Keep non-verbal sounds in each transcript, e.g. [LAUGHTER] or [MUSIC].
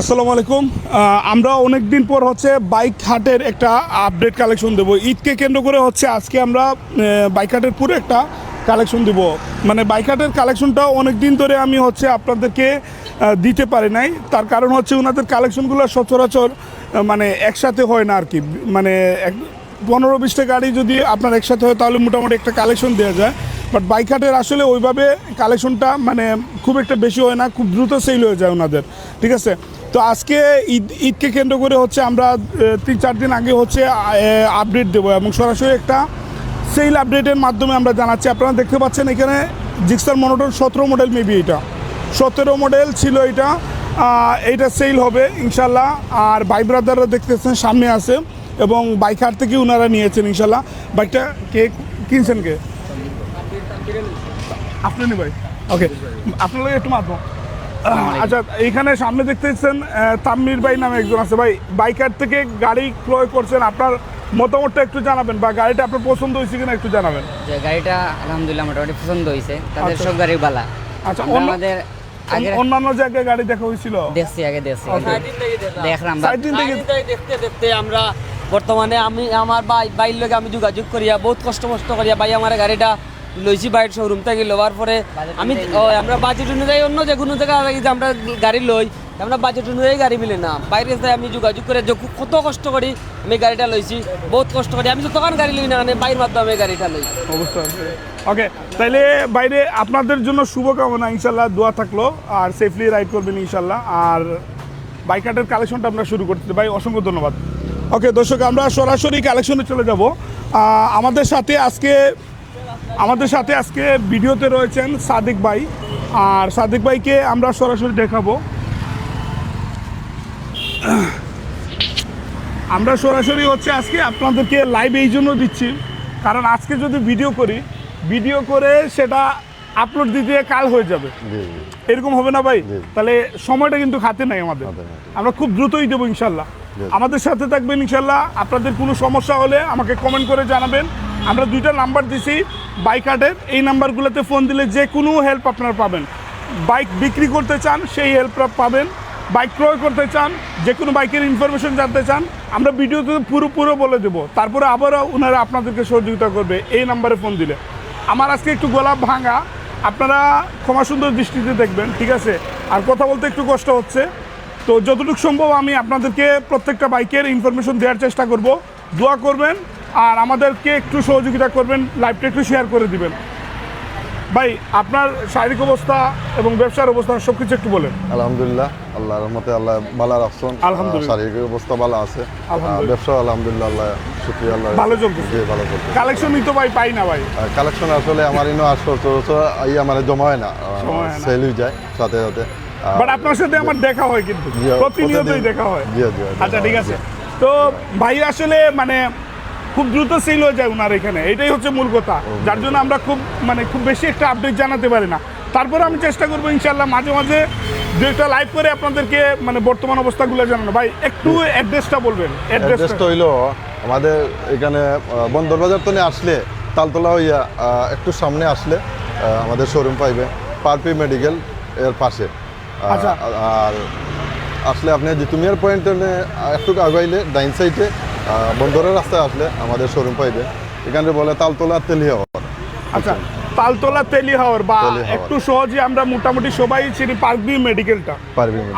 আসসালামু আলাইকুম। আমরা অনেক দিন পর হচ্ছে বাইক হাটের একটা আপডেট কালেকশন দেবো। ঈদকে কেন্দ্র করে হচ্ছে আজকে আমরা বাইক হাটের পুরো একটা কালেকশন দেবো। মানে বাইক হাটের কালেকশনটা অনেক দিন ধরে আমি হচ্ছে আপনাদেরকে দিতে পারি নাই। তার কারণ হচ্ছে ওনাদের কালেকশনগুলো সচরাচর মানে একসাথে হয় না আর কি মানে এক, পনেরো বিশটা গাড়ি যদি আপনার একসাথে হয়, তাহলে মোটামুটি একটা কালেকশন দেওয়া যায়। বাট বাইক হাটের আসলে ওইভাবে কালেকশনটা মানে খুব একটা বেশি হয় না, খুব দ্রুত সেল হয়ে যায় ওনাদের, ঠিক আছে? তো আজকে ঈদ, ঈদকে কেন্দ্র করে হচ্ছে আমরা তিন চার দিন আগে হচ্ছে আপডেট দেবো এবং সরাসরি একটা সেল আপডেটের মাধ্যমে আমরা জানাচ্ছি। আপনারা দেখতে পাচ্ছেন এখানে জিক্সার মনোটর সতেরো মডেল মেবি এটা। সতেরো মডেল ছিল এটা এইটা সেল হবে ইনশাল্লাহ। আর ভাই ব্রাদাররা দেখতেছেন, সামনে আছে এবং বাইক হাট থেকে ওনারা নিয়েছেন ইনশাল্লাহ। বাইকটা কে কিনছেন কে? আপনি ভাই ওকে আপনার লাগে একটু আচ্ছা এইখানে সামনে দেখতেছেন তাম্মির ভাই নামে একজন আছে। ভাই বাইকার থেকে গাড়ি ক্রয় করছেন আপনার মতামতটা একটু জানাবেন বা গাড়িটা আপনার পছন্দ হয়েছে কিনা একটু জানাবেন। যে গাড়িটা আলহামদুলিল্লাহ মোটামুটি পছন্দ হয়েছে তাদের আচ্ছা। সব গাড়ি বালা। আচ্ছা, অন্য- আমাদের আগে অন্যান্য জায়গায় গাড়ি দেখা হয়েছিল? দেখছি আগে দেখছি দেখলাম থেকে গাড়িটাই দেখতে দেখতে আমরা বর্তমানে আমি আমার ভাই বাইর লগে আমি যোগাযোগ করিয়া বহুত কষ্ট মষ্ট করিয়া ভাই আমার গাড়িটা লইছি বাইরের শোরুম থেকে লওয়ার পরে আমি আমরা বাজেট অনুযায়ী অন্য যে কোনো জায়গায় যে আমরা গাড়ি লই আমরা বাজেট অনুযায়ী গাড়ি মিলে না। বাইরে যাই আমি যোগাযোগ করে যে কত কষ্ট করি আমি গাড়িটা লইছি বহুত কষ্ট করি। আমি যতক্ষণ গাড়ি লই না মানে বাইরের মাধ্যমে গাড়িটা লই। অবস্থা ওকে তাইলে বাইরে আপনাদের জন্য শুভকামনা ইনশাল্লাহ দোয়া থাকল আর সেফলি রাইড করবেন ইনশাল্লাহ। আর বাইক হাটের কালেকশনটা আমরা শুরু করতে ভাই অসংখ্য ধন্যবাদ। ওকে দর্শক আমরা সরাসরি কালেকশনে চলে যাব। আমাদের সাথে আজকে আমাদের সাথে আজকে ভিডিওতে রয়েছেন সাদিক ভাই। আর সাদিক ভাইকে আমরা সরাসরি দেখাবো। আমরা সরাসরি হচ্ছে আজকে আপনাদেরকে লাইভ এই জন্য দিচ্ছি। কারণ আজকে যদি ভিডিও করি ভিডিও করে সেটা আপলোড দিতে কাল হয়ে যাবে। এরকম হবে না ভাই? তাহলে সময়টা কিন্তু হাতে নাই আমাদের। আমরা খুব দ্রুতই দেবো ইনশাল্লাহ। আমাদের সাথে থাকবেন ইনশাল্লাহ। আপনাদের কোনো সমস্যা হলে আমাকে কমেন্ট করে জানাবেন। আমরা দুইটা নাম্বার দিছি বাইক হাটের এই নাম্বারগুলোতে ফোন দিলে যে কোনো হেল্প আপনারা পাবেন। বাইক বিক্রি করতে চান, সেই হেল্প পাবেন। বাইক ক্রয় করতে চান, যে কোনো বাইকের ইনফরমেশন জানতে চান, আমরা ভিডিওতে পুরো পুরো বলে দেবো। তারপরে আবারও ওনারা আপনাদেরকে সহযোগিতা করবে এই নাম্বারে ফোন দিলে। আমার আজকে একটু গোলাপ ভাঙা। আপনারা ক্ষমা সুন্দর দৃষ্টিতে দেখবেন, ঠিক আছে? আর কথা বলতে একটু কষ্ট হচ্ছে। তো যতটুকু সম্ভব আমি আপনাদেরকে প্রত্যেকটা বাইকের ইনফরমেশন দেওয়ার চেষ্টা করব। দোয়া করবেন আর আমাদেরকে একটু সহযোগিতা করবেন লাইভটা একটু শেয়ার করে দিবেন। ভাই আপনার শারীরিক অবস্থা এবং ব্যবসার অবস্থা সব কিছু একটু বলেন। আলহামদুলিল্লাহ আল্লাহর রহমতে আল্লাহ ভালো রাখছেন। আলহামদুলিল্লাহ। শারীরিক অবস্থা ভালো আছে। ব্যবসা আলহামদুলিল্লাহ। আল্লাহ শুক্রিয়া আল্লাহ ভালো চলতেছে। ভালো চলছে কালেকশনই তো ভাই পাই না ভাই। কালেকশন আসলে আমার ইনো সচরাচর এই আমার জমা হয় না। সেল হয়ে যায় সাথে সাথে। বাট আপনার সাথে আমার দেখা হয় কিন্তু। প্রতিনিয়তই দেখা হয়। জি, জি, আচ্ছা ঠিক আছে। তো ভাই আসলে মানে খুব দ্রুত সেল হয়ে যায় ওনার এখানে। এটাই হচ্ছে মূল কথা। যার জন্য আমরা খুব মানে খুব বেশি একটা আপডেট জানাতে পারি না। তারপরে আমি চেষ্টা করব ইনশাল্লাহ মাঝে মাঝে দু একটা লাইভ করে আপনাদেরকে মানে বর্তমান অবস্থাগুলো জানানো। ভাই একটু অ্যাড্রেসটা বলবেন। অ্যাড্রেসটা হইল আমাদের এখানে আহ, বন্দর বাজার তো আসলে তালতলা হইয়া একটু সামনে আসলে আমাদের শোরুম পাইবে পারপি মেডিকেল এর পাশে। আচ্ছা। আর আসলে আপনি জিতুমিয়ার পয়েন্ট একটু আগাইলে ডাইন সাইডে বন্দরের রাস্তায় আসলে আমাদের শোরুম পাইবে। এখানে বলে তালতলা তেলিয়া আচ্ছা তালতলা তেলি হাওয়ার বা একটু সহজে আমরা মোটামুটি সবাই চিনি পার্ক ভিউ মেডিকেলটা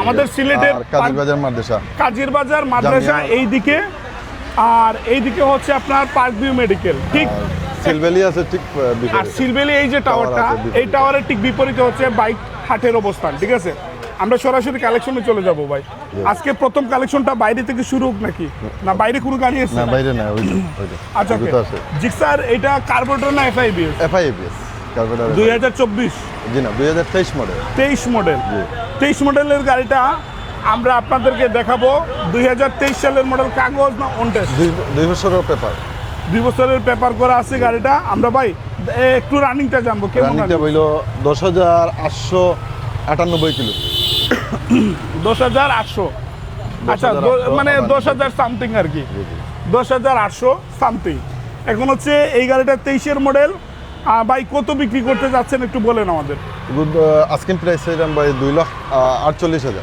আমাদের সিলেটের কাজী বাজার মাদ্রাসা। কাজীর বাজার মাদ্রাসা জামিয়া। এই দিকে আর এই দিকে হচ্ছে আপনার পার্ক ভিউ মেডিকেল ঠিক? সিলবেলি আছে ঠিক আর সিলবেলি এই যে টাওয়ারটা এই টাওয়ারের ঠিক বিপরীতে হচ্ছে বাইক হাটের অবস্থান ঠিক আছে? আমরা সরাসরি কালেকশনে চলে যাব ভাই। আজকে প্রথম কালেকশনটা বাইরে থেকে শুরু হোক নাকি? না বাইরে কোনো গাড়ি এসছে না বাইরে না ওই। আচ্ছা আছে। জিক্সার এটা কার্বোরেটর না এফআইবিএস এফআইএবিএস কার্বোরেটর দুই হাজার চব্বিশ। জি না দুই হাজার তেইশ মডেল তেইশ মডেল জি। তেইশ মডেলের গাড়িটা আমরা আপনাদেরকে দেখাবো। দুই হাজার তেইশ সালের মডেল কাগজ না অন টেস্ট দুই বছরের পেপার দুই বছরের পেপার করা আছে গাড়িটা। আমরা ভাই একটু রানিংটা জানব কেমন রানিংটা বইল দশ হাজার আটশো আটানব্বই কিলো। [CLEARS THROAT] দশ হাজার আটশো। আচ্ছা দ- 10,800 মানে দশ হাজার সামথিং আর কি। জি, জি। দশ হাজার আটশো সামথিং এখন হচ্ছে এই গাড়িটা তেইশের মডেল ভাই কত বিক্রি করতে যাচ্ছেন একটু বলেন আমাদের? আস্কিং প্রাইস এরকম ভাই দুই লাখ আটচল্লিশ হাজার।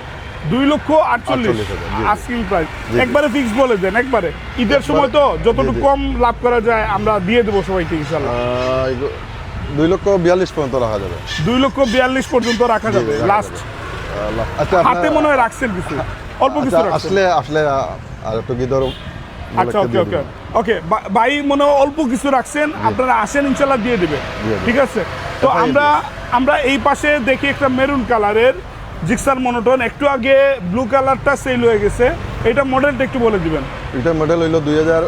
দুই লক্ষ আটচল্লিশ। 48,000, জি, জি। প্রাইস একবারে ফিক্স বলে দেন একবারে। ঈদের সময় তো যতটুকু। কম লাভ করা যায় আমরা দিয়ে দেবো সবাইকে ইনশাল্লাহ দুই লক্ষ বিয়াল্লিশ পর্যন্ত রাখা যাবে। দুই লক্ষ বিয়াল্লিশ পর্যন্ত রাখা যাবে। লাস্ট আচ্ছা হাতে মনে হয় রাখছেন কিছু। অল্প কিছু আচ্ছা, আসলে আসলে আর একটু গিদর আচ্ছা ওকে ওকে। ওকে ভাই মনে হয় অল্প কিছু রাখছেন। আপনারা আসেন ইনশাল্লাহ দিয়ে দিবে দিয়ে ঠিক আছে? তো আমরা আমরা এই পাশে দেখি একটা মেরুন কালারের জিক্সার মনোটন। একটু আগে ব্লু কালারটা সেল হয়ে গেছে। এটা মডেলটা একটু বলে দিবেন। এটা মডেল হইল দুই হাজার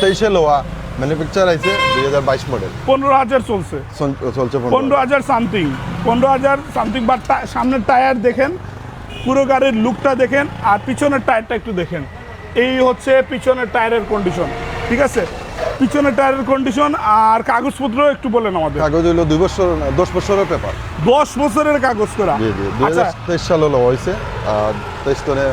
তেইশে লোয়া। ম্যানুফ্যাকচার আইছে দুই হাজার বাইশ মডেল পনেরো হাজার চলছে। চলছে পনেরো হাজার। সামথিং পনেরো হাজার সামথিং বা সামনের টায়ার দেখেন পুরো গাড়ির লুকটা দেখেন আর পিছনের টায়ারটা একটু দেখেন। এই হচ্ছে পিছনের টায়ারের কন্ডিশন ঠিক আছে? পিছনের টায়ারের কন্ডিশন আর কাগজপত্র একটু বলেন আমাদের। কাগজ হলো দুই বছর দশ বছরের পেপার দশ বছরের কাগজ করা। জি জি। দুই আচ্ছা। হাজার তেইশ সালে লোয়া হয়েছে আর তেইশ টনে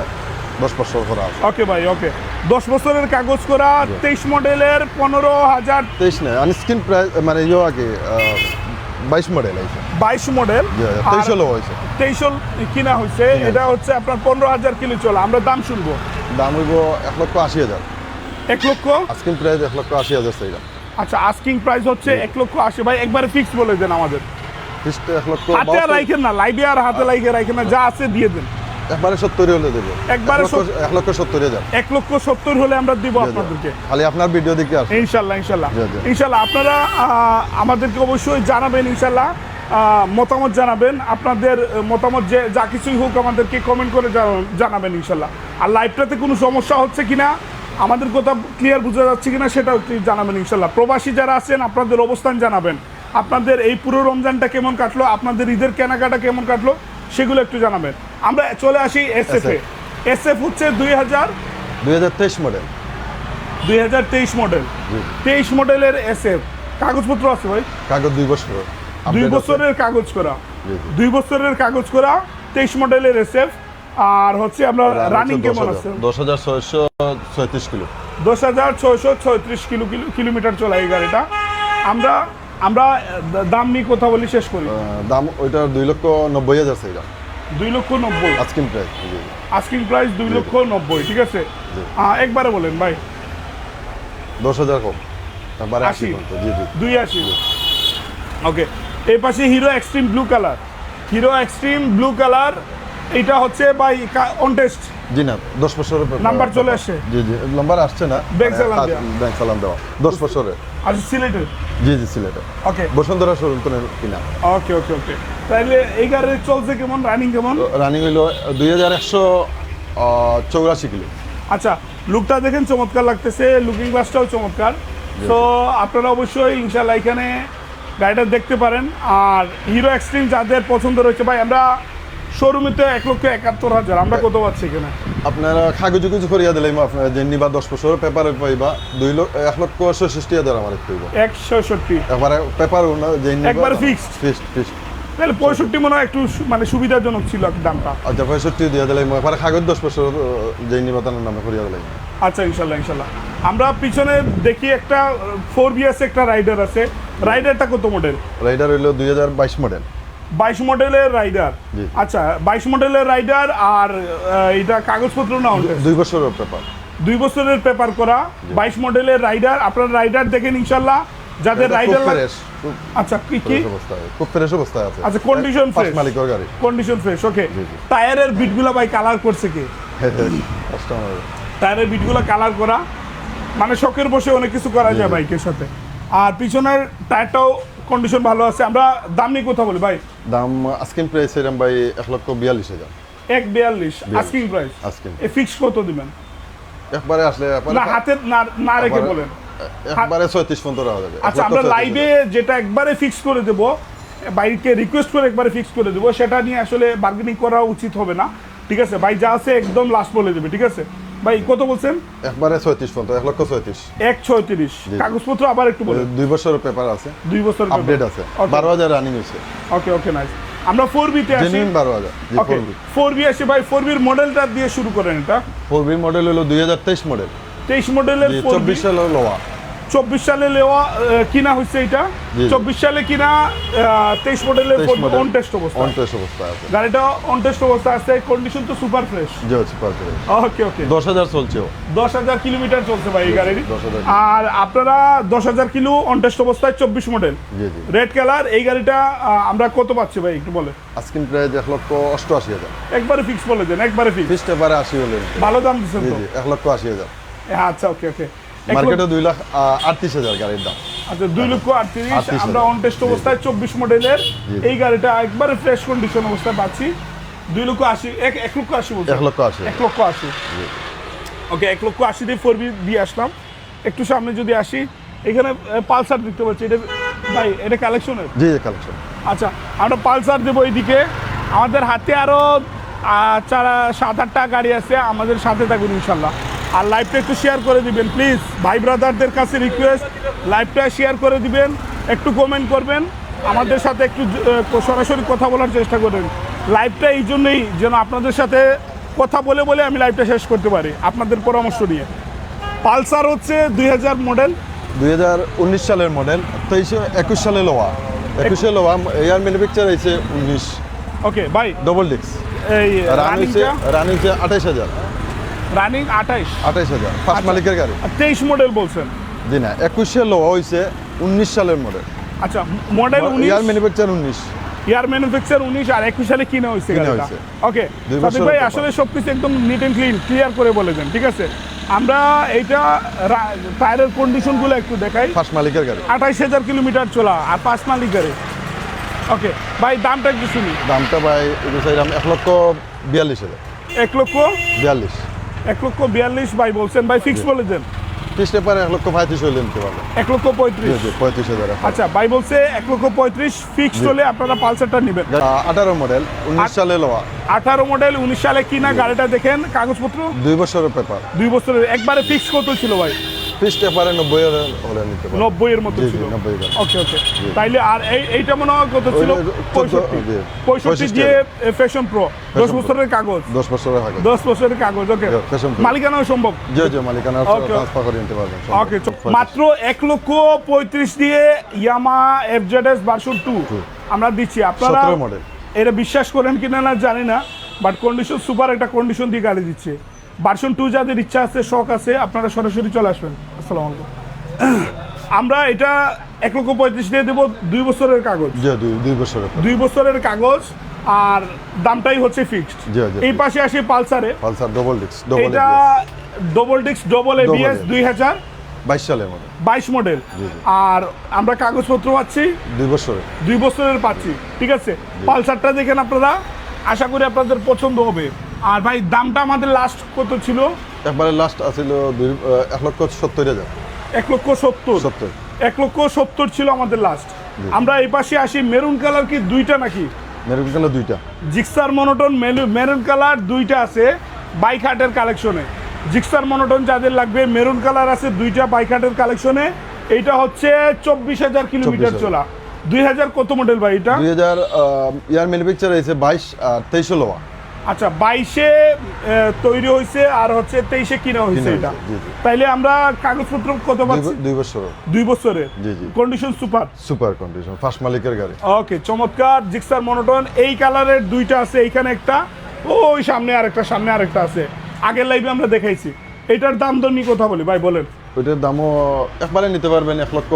দশ বছর করা আছে। ওকে ভাই ওকে দশ বছরের কাগজ করা তেইশ মডেলের পনেরো হাজার তেইশ নয় আনস্ক্রিন প্রাইস মানে ইয়ে আগে বাইশ মডেল আইছে। বাইশ মডেল। তেইশ লোয়া হয়েছে। তেইশ কিনা হয়েছে। এটা হচ্ছে আপনার পনেরো হাজার কিলো চলে। আমরা দাম শুনব। দাম হইব এক লক্ষ আশি হাজার। এক লক্ষ? আজকিন প্রাইস এক লক্ষ আশি হাজার সেইটা আচ্ছা আস্কিং প্রাইস হচ্ছে এক লক্ষ আশি। ভাই একবারে ফিক্স বলে দেন আমাদের। এক লক্ষ হাতে রাখেন না লাইভে আর হাতে লাইকে রাখেন না যা আছে দিয়ে দেন। একবারে সত্তর হলে দেবো। একবারে এক লক্ষ- সত্তর হাজার এক লক্ষ সত্তর হলে আমরা দিব। আপনাদেরকে। খালি আপনার ভিডিও দেখে আসুন। ইনশাল্লাহ ইনশাল্লাহ। ইনশাল্লাহ আপনারা আমাদেরকে অবশ্যই জানাবেন ইনশাল্লাহ। মতামত জানাবেন। আপনাদের মতামত যে যা কিছুই হোক আমাদেরকে কমেন্ট করে জানাবেন ইনশাল্লাহ। আর লাইভটাতে কোনো সমস্যা হচ্ছে কিনা আমাদের কথা ক্লিয়ার বোঝা যাচ্ছে কিনা সেটাও একটু জানাবেন ইনশাল্লাহ। প্রবাসী যারা আছেন আপনাদের অবস্থান জানাবেন। আপনাদের এই পুরো রমজানটা কেমন কাটলো? আপনাদের ঈদের কেনাকাটা কেমন কাটলো? সেগুলো একটু জানাবেন। আমরা চলে আসি S F A. S F হচ্ছে দুই হাজার দুই হাজার তেইশ মডেল দুই হাজার তেইশ মডেল তেইশ মডেলের এস এফ কাগজপত্র আছে ভাই? কাগজ দুই বছর দুই বছরের কাগজ করা। দুই বছরের কাগজ করা তেইশ মডেলের এস এফ আর হচ্ছে আমরা রানিং কেমন আছে? দশ হাজার ছয়শো ছয়ত্রিশ কিলো। দশ হাজার ছয়শো ছয়ত্রিশ কিলো কিলোমিটার চলা এই গাড়িটা। আমরা আমরা দাম নিয়ে কথা বলি শেষ করি। দাম ওইটা দুই লক্ষ নব্বই হাজার সেইটা দুই লক্ষ নব্বই? আজকিন প্রাইস আস্কিং প্রাইস দুই লক্ষ নব্বই ঠিক আছে। একবারে বলেন ভাই। দশ হাজার কম। তারপরে আশি। দুই আশি। ওকে এই পাশে Hero Xtreme blue colour Hero Xtreme blue colour এটা হচ্ছে বাই অন টেস্ট জি না দশ বছরের নাম্বার চলে আসছে? জি জি নাম্বার আসছে না। ব্যাংক দেওয়া। দেওয়া। দশ বছরের। আচ্ছা সিলেটের জি জি সিলেটে। ওকে বসুন্ধরা শোরুম কিনা? ওকে ওকে ওকে তাহলে এই গাড়ি চলছে কেমন? রানিং কেমন? রানিং হইল দুই হাজার একশো চৌরাশি কিলো। আচ্ছা লুকটা দেখেন চমৎকার লাগতেছে। লুকিং গ্লাসটাও চমৎকার। তো আপনারা অবশ্যই ইনশাল্লাহ এখানে গাড়িটা দেখতে পারেন। আর হিরো এক্সট্রিম যাদের পছন্দ রয়েছে ভাই আমরা শোরুমে তো এক লক্ষ একাত্তর হাজার। আমরা কত পাচ্ছি এখানে? আপনারা কাগজ কিছু করিয়া দিলে আপনার যে নিবা দশ বছরের পেপার পাইবা দুই লক্ষ এক লক্ষ ছষষ্টি হাজার আমার একটু হইব। একশো ষট্টি একবারে পেপার না নিবা একবারে fixed? ফিক্সড ফিক্সড তাহলে পঁয়ষট্টি মনে হয় একটু মানে সুবিধাজনক ছিল দামটা। আচ্ছা পঁয়ষট্টি দিয়ে দিলে একবারে কাগজ দশ বছর যে নিবা তার নামে করিয়া দিলে আচ্ছা ইনশাল্লাহ ইনশাল্লাহ। আমরা পিছনে দেখি একটা ফোর বিএস একটা রাইডার আছে। রাইডারটা কত মডেল রাইডার হইল দুই হাজার বাইশ মডেল বাইশ মডেলের রাইডার আচ্ছা বাইশ মডেলের রাইডার আর এটা কাগজপত্র না দুই বছরের পেপার দুই বছরের পেপার করা। বাইশ মডেলের রাইডার আপনার রাইডার দেখেন ইনশাল্লাহ যাদের রাইডার ফ্রেশ আচ্ছা কি কি? খুব ফ্রেশ অবস্থায় আছে। আচ্ছা, পাঁচ fresh? মালিকের গাড়ি। Condition fresh okay. টায়ারের বিটগুলো ভাই কালার করছে কি? টায়ারের বিটগুলো কালার করা। মানে শখের বসে অনেক কিছু করা যায় বাইকের সাথে। আর পিছনের টায়ারটাও কন্ডিশন ভালো আছে আমরা দাম নিয়ে কথা বলি ভাই। দাম আজকিন প্রাইস এরম ভাই এক লক্ষ বিয়াল্লিশ হাজার। এক বিয়াল্লিশ আস্কিং প্রাইস আজকিন এ ফিক্স কত দিবেন? একবারে আসলে না হাতে না না রেখে বলেন। একবারে ছয়ত্রিশ পর্যন্ত রাখা যাবে। আচ্ছা আমরা লাইভে যেটা একবারে ফিক্স করে দেব বাইকে রিকোয়েস্ট করে একবারে ফিক্স করে দেবো সেটা নিয়ে আসলে বার্গেনিং করা উচিত হবে না। ঠিক আছে ভাই যা আছে একদম লাস্ট বলে দেবে ঠিক আছে? ভাই কত বলছেন? একবারে ছয়ত্রিশ পর্যন্ত এক লক্ষ ছয়ত্রিশ। এক ছয়ত্রিশ। কাগজপত্র আবার একটু বলেন। দুই বছরের পেপার আছে। দুই বছর আপডেট আছে। বারো হাজার রানিং হয়েছে। ওকে ওকে নাইস আমরা ফোর বিতে আসি। জেনুইন বারো হাজার। ফোর বি আসে ভাই ফোর বির মডেলটা দিয়ে শুরু করেন এটা। ফোর বি মডেল হলো দুই হাজার তেইশ মডেল তেইশ মডেলের চব্বিশ সালের লোয়া চব্বিশ সালে লেওয়া কিনা হয়েছে এটা চব্বিশ সালে কিনা তেইশ মডেলের অন টেস্ট অবস্থা। অন টেস্ট অবস্থা আছে। গাড়িটা অন টেস্ট অবস্থা আছে কন্ডিশন তো সুপার ফ্রেশ জি হচ্ছে পার করে ওকে ওকে দশ হাজার চলছেও। দশ হাজার কিলোমিটার চলছে ভাই এই গাড়ির। আর আপনারা দশ হাজার কিলো অন টেস্ট অবস্থায় চব্বিশ মডেল। জি জি। রেড কালার এই গাড়িটা আমরা কত পাচ্ছি ভাই একটু বলে আজকিন প্রায় এক লক্ষ অষ্টআশি হাজার। একবারে ফিক্স বলে দেন একবারে ফিক্স ফিক্সড এবারে আশি হলেন ভালো দাম দিচ্ছেন এক লক্ষ আশি হাজার। আচ্ছা ওকে ওকে মার্কেটে দুই লাখ আটত্রিশ হাজার গাড়ির দাম। আচ্ছা দুই লক্ষ আটত্রিশ আমরা অন টেস্ট অবস্থায় চব্বিশ মডেলের এই গাড়িটা একবারে ফ্রেশ কন্ডিশন অবস্থায় পাচ্ছি। দুই লক্ষ আশি এক এক লক্ষ আশি এক লক্ষ আশি। এক লক্ষ আশি। ওকে এক লক্ষ আশি দিয়ে ফোর দিয়ে আসলাম। একটু সামনে যদি আসি এখানে পালসার দেখতে পাচ্ছি। এটা ভাই এটা কালেকশনের জি জি কালেকশন আচ্ছা আমরা পালসার দেবো এইদিকে। আমাদের হাতে আরও চার সাত আটটা গাড়ি আছে। আমাদের সাথে থাকুন ইনশাল্লাহ। আর লাইভটা একটু শেয়ার করে দিবেন প্লিজ ভাই ব্রাদারদের কাছে রিকোয়েস্ট লাইভটা শেয়ার করে দিবেন একটু কমেন্ট করবেন আমাদের সাথে একটু সরাসরি কথা বলার চেষ্টা করবেন। লাইভটা এই জন্যই যেন আপনাদের সাথে কথা বলে বলে আমি লাইভটা শেষ করতে পারি আপনাদের পরামর্শ নিয়ে। পালসার হচ্ছে দুই হাজার মডেল দুই হাজার উনিশ সালের মডেল তেইশে একুশ সালে লোয়া একুশে লোয়া এয়ার ম্যানুফ্যাকচার হয়েছে উনিশ। ওকে বাই ডবল ডিক্স এই রান রান আঠাইশ হাজার। রানিং আঠাইশ। আঠাইশ হাজার। ফার্স্ট মালিকের গাড়ি। তেইশ মডেল বলছেন? জি না একুশে লোয়া হয়েছে উনিশ সালের মডেল আচ্ছা মডেল উনিশ? এয়ার ম্যানুফ্যাকচার উনিশ। ইয়ার ম্যানুফ্যাকচার উনিশ আর একুশ সালে কিনা হয়েছে ওকে সাদিক ভাই আসলে সব কিছু একদম নিট অ্যান্ড ক্লিন ক্লিয়ার করে বলে দেন ঠিক আছে? আমরা এইটা টায়ারের কন্ডিশনগুলো একটু দেখাই। ফার্স্ট মালিকের গাড়ি। আঠাইশ হাজার কিলোমিটার চলা আর পাঁচ মালিক গাড়ি। ওকে ভাই দামটা একটু শুনি। দামটা ভাই এক লক্ষ বিয়াল্লিশ হাজার। এক লক্ষ? বিয়াল্লিশ। এক লক্ষ বিয়াল্লিশ ভাই বলছেন ভাই ফিক্স বলে দেন। ত্রিশ পারে এক লক্ষ পঁয়ত্রিশ হলে নিতে পারবে। এক লক্ষ পঁয়ত্রিশ। পঁয়ত্রিশ হাজার আচ্ছা ভাই বলছে এক লক্ষ পঁয়ত্রিশ ফিক্সড হলে আপনারা পালসারটা নেবেন। আঠারো মডেল উনিশ সালে লওয়া আঠারো মডেল উনিশ সালে কিনা গাড়িটা দেখেন কাগজপত্র? দুই বছরের পেপার দুই বছরের একবারে ফিক্স কত ছিল ভাই? ত্রিশ পেপারে নব্বই হাজার হলে নিতে নব্বই এর মতো ছিল। 90 এর। ওকে ওকে। তাইলে আর এই এইটা মনে হয় কত ছিল? ওই যে চোদ্দ, পঁয়ষট্টি। জি, পঁয়ষট্টি 65 যে ফ্যাশন প্রো দশ। বছরের কাগজ। দশ বছরের আগে দশ বছরের কাগজ ওকে। মালিকানাও সম্ভব। জি জি মালিকানা ট্রান্সফার করে নিতে পারবেন ওকে মাত্র এক লক্ষ পঁয়ত্রিশ দিয়ে ইয়ামা এফজেডএস ভার্সন টু আমরা দিচ্ছি। আপনারা 17 model। এটা বিশ্বাস করেন কিনা না জানি না বাট কন্ডিশন সুপার একটা কন্ডিশন দিয়ে গাড়ি দিচ্ছে। ভার্সন টু যাদের ইচ্ছা আছে শখ আছে আপনারা সরাসরি চলে আসবেন। আসসালামু আলাইকুম। আমরা এটা এক লক্ষ পঁয়ত্রিশ দিয়ে দেবো দুই বছরের কাগজ। দুই বছরের দুই বছরের কাগজ আর দামটাই হচ্ছে ফিক্সড এই পাশে আসি পালসারে। পালসার ডবল ডিক্স ডবল এটা ডবল ডিক্স ডবল এবিএস দুই হাজার বাইশ সালের মডেল বাইশ মডেল। আর আমরা কাগজপত্র পাচ্ছি। দুই বছরের। দুই বছরের পাচ্ছি। ঠিক আছে? পালসারটা দেখেন আপনারা। আশা করি আপনাদের পছন্দ হবে। আর ভাই দামটা আমাদের লাস্ট কত ছিল? একবারে লাস্ট আছিল এক লক্ষ সত্তর হাজার। এক লক্ষ সত্তর? সত্তর। এক লক্ষ সত্তর ছিল আমাদের লাস্ট আমরা এই পাশে আসি মেরুন কালার কি দুইটা নাকি? মেরুন কালার দুইটা। জিক্সার মনোটন মেরুন কালার দুইটা আছে বাইক হাটের কালেকশনে জিক্সার মনোটন যাদের লাগবে মেরুন কালার আছে দুইটা বাইক হাটের কালেকশনে এইটা হচ্ছে চব্বিশ হাজার কিলোমিটার চলা। দুই হাজার কত মডেল ভাই এটা? দুই হাজার ইয়ার ম্যানুফ্যাকচার হয়েছে বাইশ আর তেইশে লোয়া আচ্ছা বাইশে তৈরি হয়েছে আর হচ্ছে তেইশে কিনা হয়েছে এটা। তাইলে আমরা কাগজপত্র কত পাচ্ছি? দুই বছর দুই বছরের? জি। Condition super super condition first মালিকের গাড়ি। ওকে চমৎকার জিক্সার মনোটন এই কালারের দুইটা আছে এইখানে একটা ওই সামনে আরেকটা সামনে আরেকটা আছে। আগের লাইভে আমরা দেখাইছি। এটার দাম দর নিয়ে কথা বলি ভাই বলেন। ওইটার দামও একবারে নিতে পারবেন এক লক্ষ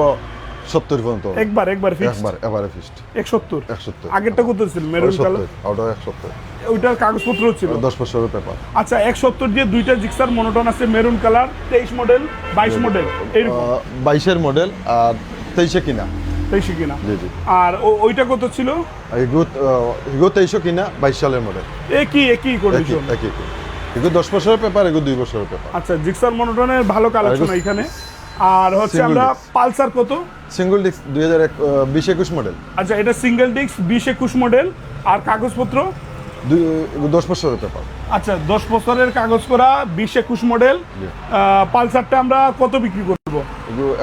সত্তর পর্যন্ত একবার একবার ফিক্স একবার এবারে সত্তর এক সত্তর আগেরটা কত ছিল? মেরুন কালার ওটা এক সত্তর ওইটার কাগজপত্র ছিল? দশ বছরের পেপার আচ্ছা এক সত্তর দিয়ে দুইটা জিক্সার মনোটন আছে মেরুন কালার তেইশ মডেল বাইশ মডেল এইরকম। বাইশের মডেল আর তেইশে কিনা। তেইশে কিনা। জি জি। আর ওইটা কত ছিল? এগুলো এগুলো কিনা বাইশ সালের মডেল একই একই কন্ডিশন একই। এগুলো দশ বছরের পেপার এগুলো দুই বছরের পেপার আচ্ছা জিক্সার মনোটনের ভালো কালেকশন এখানে। আর হচ্ছে আমরা পালসার কত? সিঙ্গল ডিস্ক দুই হাজার বিশ একুশ মডেল আচ্ছা এটা সিঙ্গেল ডিস্ক বিশ একুশ মডেল আর কাগজপত্র? দশ বছরের পেপার। আচ্ছা দশ বছরের কাগজ করা বিশ একুশ মডেল পালসারটা আমরা কত বিক্রি করব?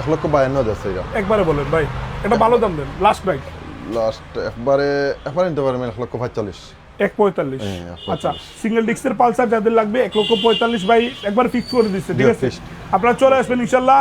এক লক্ষ বায়ান্ন হাজার একবারে বলেন ভাই এটা ভালো দাম দেন লাস্ট বাইক লাস্ট একবারে একবারে নিতে পারবেন এক লক্ষ পঁয়তাল্লিশ। এক পঁয়তাল্লিশ। হ্যাঁ। আচ্ছা সিঙ্গেল ডিস্কের পালসার যাদের লাগবে এক লক্ষ পঁয়তাল্লিশ বাই একবার ফিক্স করে দিচ্ছে ঠিক আছে? আপনারা চলে আসবেন ইনশাল্লাহ।